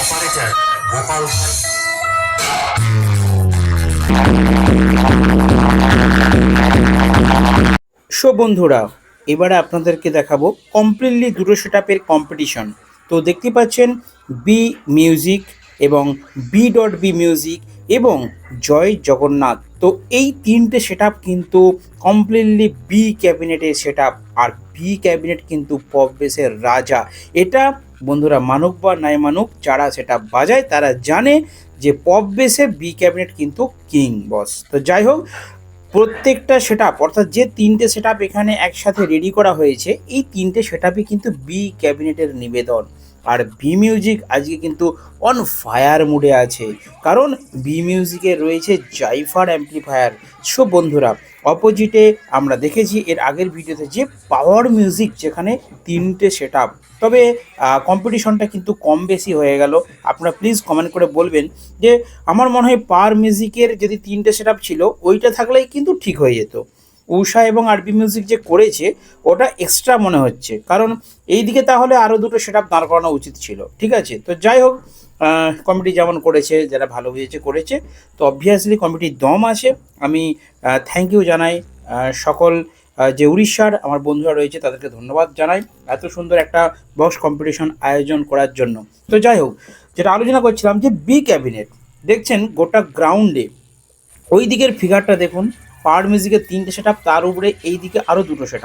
Operator Gopal so বন্ধুরা এবারে আপনাদেরকে দেখাবো কমপ্লিটলি দুটো সেটআপের কম্পিটিশন তো দেখতে পাচ্ছেন বি মিউজিক এবং বি ডট বি মিউজিক এবং জয় জগন্নাথ। তো এই তিনটে সেটআপ কিন্তু কমপ্লিটলি বি ক্যাবিনেটের সেটআপ আর বি ক্যাবিনেট কিন্তু পপ রাজা। এটা বন্ধুরা মানুক বা নাই মানুক যারা সেটা বাজায় তারা জানে যে পপ বি ক্যাবিনেট কিন্তু কিং বস তো যাই হোক প্রত্যেকটা সেট অর্থাৎ যে তিনটে সেট আপ এখানে একসাথে রেডি করা হয়েছে, এই তিনটে সেট কিন্তু বি ক্যাবিনেটের নিবেদন। আর বি মিউজিক আজকে কিন্তু অন ফায়ার মুডে আছে। কারণ বি মিউজিকে রয়েছে জাইফার অ্যাম্পলিফায়ার সো বন্ধুরা অপোজিটে আমরা দেখেছি এর আগের ভিডিওতে যে পাওয়ার মিউজিক যেখানে তিনটে সেট তবে কম্পিটিশনটা কিন্তু কম বেশি হয়ে গেল। আপনারা প্লিজ কমেন্ট করে বলবেন যে, আমার মনে হয় পাওয়ার মিউজিকের যদি তিনটে সেট ছিল, ওইটা থাকলেই কিন্তু ঠিক হয়ে যেত। উষা এবং আরবি মিউজিক যে করেছে, ওটা এক্সট্রা মনে হচ্ছে। কারণ এই দিকে তাহলে আরও দুটো সেট আপ দাঁড় করানো উচিত ছিল। ঠিক আছে? তো যাই হোক কমিটি যেমন করেছে, যারা ভালো বুঝেছে করেছে। তো অবভিয়াসলি কমিটির দম আছে। আমি থ্যাংক ইউ জানাই। সকল যে উড়িষ্যার আমার বন্ধুরা রয়েছে, তাদেরকে ধন্যবাদ জানাই এত সুন্দর একটা বক্স কম্পিটিশন আয়োজন করার জন্য। তো যাই হোক, যেটা আলোচনা করছিলাম যে বি ক্যাবিনেট দেখছেন গোটা গ্রাউন্ডে ওই দিকের ফিগারটা দেখুন পাওয়ার মিউজিকের তিনটে সেট তার উপরে এই দিকে আরও দুটো সেট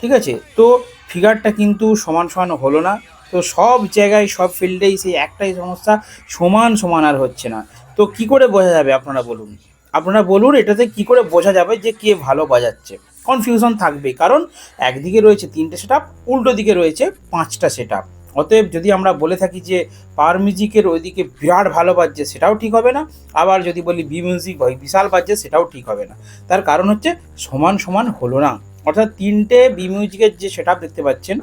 ঠিক আছে? তো ফিগারটা কিন্তু সমান সমান হলো না। তো সব জায়গায়, সব ফিল্ডেই সেই একটাই সমস্যা, সমান সমান আর হচ্ছে না। তো কি করে বোঝা যাবে আপনারা বলুন? আপনারা বলুন এটাতে কি করে বোঝা যাবে যে কে ভালো বাজাচ্ছে? কনফিউশন থাকবে কারণ একদিকে রয়েছে তিনটে সেট উল্টো দিকে রয়েছে পাঁচটা সেট অতএব যদি আমরা বলে থাকি যে পার মিউজিকের ওইদিকে বিরাট ভালো বাজছে, সেটাও ঠিক হবে না। আবার যদি বলি বি মিউজিক ভাই বিশাল বাজছে, সেটাও ঠিক হবে না। তার কারণ হচ্ছে সমান সমান হলো না। অর্থাৎ তিনটে বি মিউজিকের যে সেট দেখতে পাচ্ছেন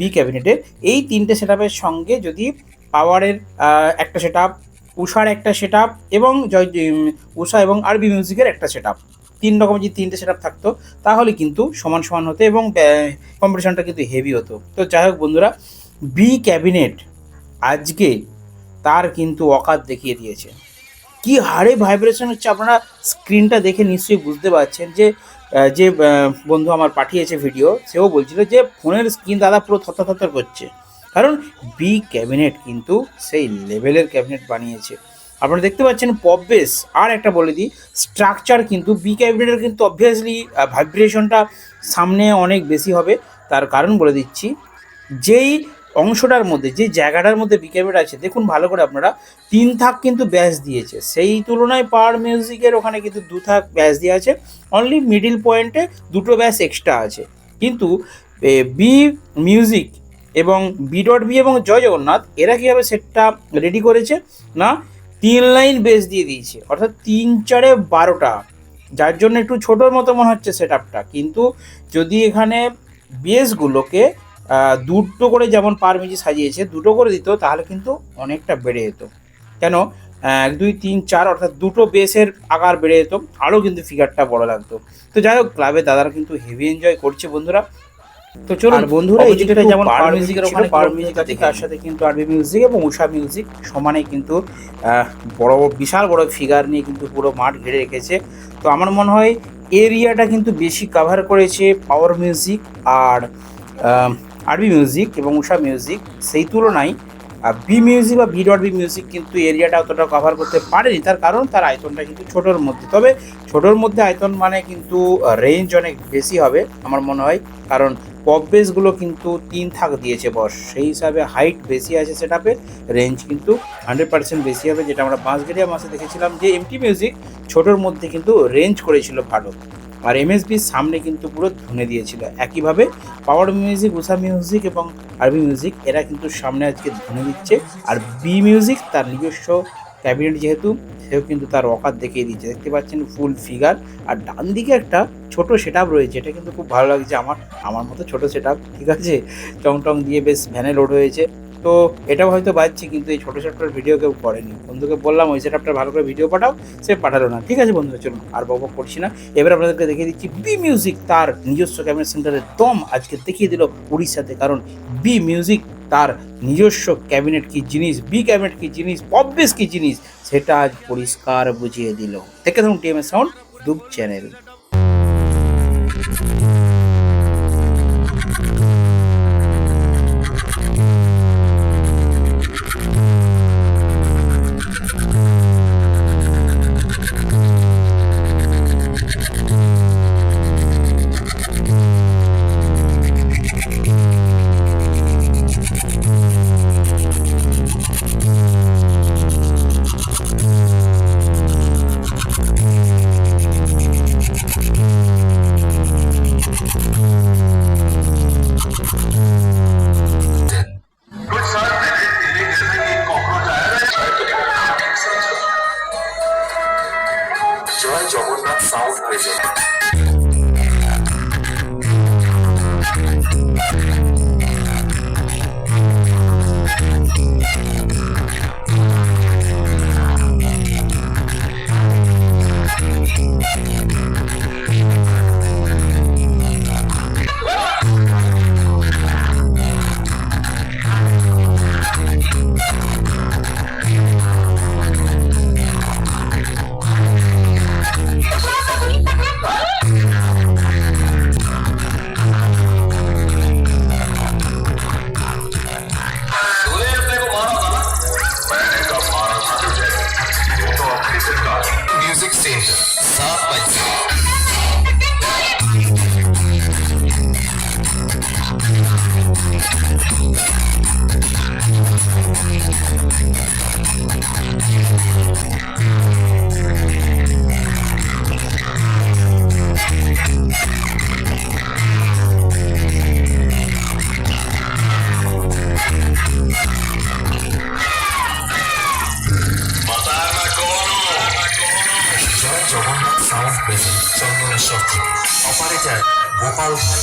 বি ক্যাবিনেটের এই তিনটে সেট সঙ্গে যদি পাওয়ারের একটা সেট উষার একটা সেট এবং জয় উষা এবং আরবি মিউজিকের একটা সেট তিন রকম যদি তিনটে সেট থাকতো, তাহলে কিন্তু সমান সমান হতো এবং কম্পিটিশনটা কিন্তু হেভি হতো। তো যাই হোক বন্ধুরা বি ক্যাবিনেট আজকে তার কিন্তু অকাত দেখিয়ে দিয়েছে। কি হারে ভাইব্রেশন হচ্ছে আপনারা স্ক্রিনটা দেখে নিশ্চয়ই বুঝতে পারছেন যে যে বন্ধু আমার পাঠিয়েছে ভিডিও সেও বলছিল যে, ফোনের স্ক্রিন দাদা পুরো থরথর করছে। কারণ বি ক্যাবিনেট কিন্তু সেই লেভেলের ক্যাবিনেট বানিয়েছে। আপনারা দেখতে পাচ্ছেন পপ বেস আর একটা বলে দিই স্ট্রাকচার কিন্তু বি ক্যাবিনেটের কিন্তু অবভিয়াসলি ভাইব্রেশনটা সামনে অনেক বেশি হবে। তার কারণ বলে দিচ্ছি, যেই অংশটার মধ্যে, যে জায়গাটার মধ্যে বিকেবেট আছে, দেখুন ভালো করে আপনারা, তিন থাক কিন্তু ব্যাস দিয়েছে। সেই তুলনায় পাওয়ার মিউজিকের ওখানে কিন্তু দু থাক ব্যাস দেওয়া আছে। অনলি মিডিল পয়েন্টে দুটো ব্যাস এক্সট্রা আছে। কিন্তু বি মিউজিক এবং বি ডট বি এবং জয় জগন্নাথ, এরা কীভাবে সেটটা রেডি করেছে? না, তিন লাইন বেস দিয়ে দিয়েছে। অর্থাৎ তিন চারে বারোটা। যার জন্য একটু ছোটোর মতো মনে হচ্ছে সেট কিন্তু যদি এখানে বেসগুলোকে দুটো করে যেমন পার মিজি সাজিয়েছে দুটো করে দিত তাহলে কিন্তু অনেকটা বেড়ে যেত। কেন? এক দুই তিন চার অর্থাৎ দুটো বেসের আকার বেড়ে যেত আরও কিন্তু ফিগারটা বড় লাগতো। তো যাই হোক ক্লাবে দাদারা কিন্তু হেভি এনজয় করছে বন্ধুরা। তো চলুন বন্ধুরা, এই যেটা যেমন পাওয়ার পাওয়ার মিউজিকের ওখানে পাওয়ার মিউজিক আছে তার সাথে কিন্তু আরবি মিউজিক এবং উষা মিউজিক সমানে কিন্তু বড় বিশাল বড় ফিগার নিয়ে কিন্তু পুরো মাঠ ঘিরে রেখেছে। তো আমার মনে হয় এরিয়াটা কিন্তু বেশি কাভার করেছে পাওয়ার মিউজিক আর আরবি মিউজিক এবং উষা মিউজিক সেই তুলনায় বি মিউজিক বা বি ডট বি মিউজিক কিন্তু এরিয়াটা অতটা কভার করতে পারেনি। তার কারণ তার আয়তনটা কিন্তু ছোটোর মধ্যে। তবে ছোটোর মধ্যে আয়তন মানে কিন্তু রেঞ্জ অনেক বেশি হবে আমার মনে হয়। কারণ পপ বেসগুলো কিন্তু তিন থাক দিয়েছে বস। সেই হিসাবে হাইট বেশি আছে সেটাপে রেঞ্জ কিন্তু হান্ড্রেড পার্সেন্ট বেশি হবে, যেটা আমরা বাঁশগেরিয়া মাসে দেখেছিলাম যে এমটি মিউজিক ছোটোর মধ্যে কিন্তু রেঞ্জ করেছিল ভালো। আর এমএসবির সামনে কিন্তু পুরো ধুনে দিয়েছিল। একইভাবে পাওয়ার মিউজিক উষা মিউজিক এবং আরবি মিউজিক এরা কিন্তু সামনে আজকে ধুনে দিচ্ছে। আর বি মিউজিক তার নিজস্ব ক্যাবিনেট যেহেতু, সেও কিন্তু তার অকাত দেখিয়ে দিচ্ছে। দেখতে পাচ্ছেন ফুল ফিগার আর ডান দিকে একটা ছোট সেট আপ রয়েছে, এটা কিন্তু খুব ভালো লাগছে আমার আমার মতো ছোট সেট ঠিক আছে? চং টং দিয়ে বেশ ভ্যানে লোড হয়েছে। তো এটাও হয়তো বাজছে, কিন্তু এই ছোটো ছোট্ট ভিডিও কেউ করেনি। বন্ধুকে বললাম, ওই সেট আপটা ভালো করে ভিডিও পাঠাও, সে পাঠালো না। ঠিক আছে বন্ধুরা, চলুন আর বক করছি না। এবার আপনাদেরকে দেখিয়ে দিচ্ছি বি মিউজিক তার নিজস্ব ক্যামেরা সেন্টারের দম আজকে দেখিয়ে দিল উড়িষ্যাতে, কারণ বি মিউজিক তার নিজস্ব ক্যাবিনেট কি জিনিস বি ক্যাবিনেট কি জিনিস পববেস কি জিনিস, সেটা আজ পরিষ্কার বুঝিয়ে দিল। দেখে ধরুন TMS sound YouTube channel Jai Jagannath sound present Music Center, Music Center, South Bangalore. Chandaneswar থেকে অপারেটর গোপাল ভাই